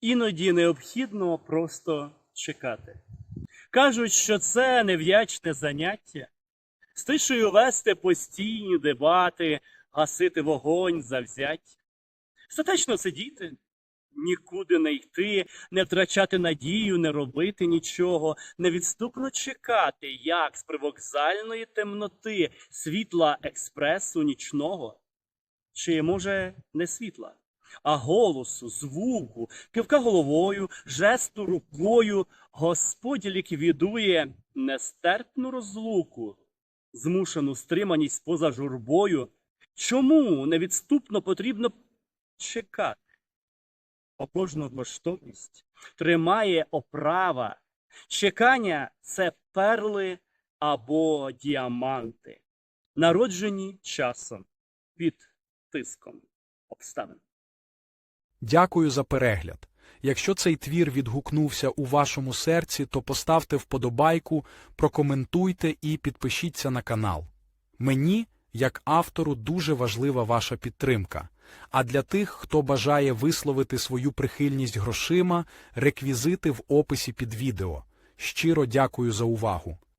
іноді необхідно просто чекати. Кажуть, що це невдячне заняття, з тишею вести постійні дебати, гасити вогонь завзяття, статечно сидіти, нікуди не йти, не втрачати надію, не робити нічого, невідступно чекати, як з привокзальної темноти світла експресу нічного, чи може не світла, а голосу, звуку, кивка головою, жесту рукою, Господь ліквідує нестерпну розлуку, змушену стриманість поза журбою. Чому невідступно потрібно чекати? Бо кожну коштовність тримає оправа. Чекання це перли або діаманти, народжені часом під тиском обставин. Дякую за перегляд. Якщо цей твір відгукнувся у вашому серці, то поставте вподобайку, прокоментуйте і підпишіться на канал. Мені, як автору, дуже важлива ваша підтримка. А для тих, хто бажає висловити свою прихильність грошима, реквізити в описі під відео. Щиро дякую за увагу.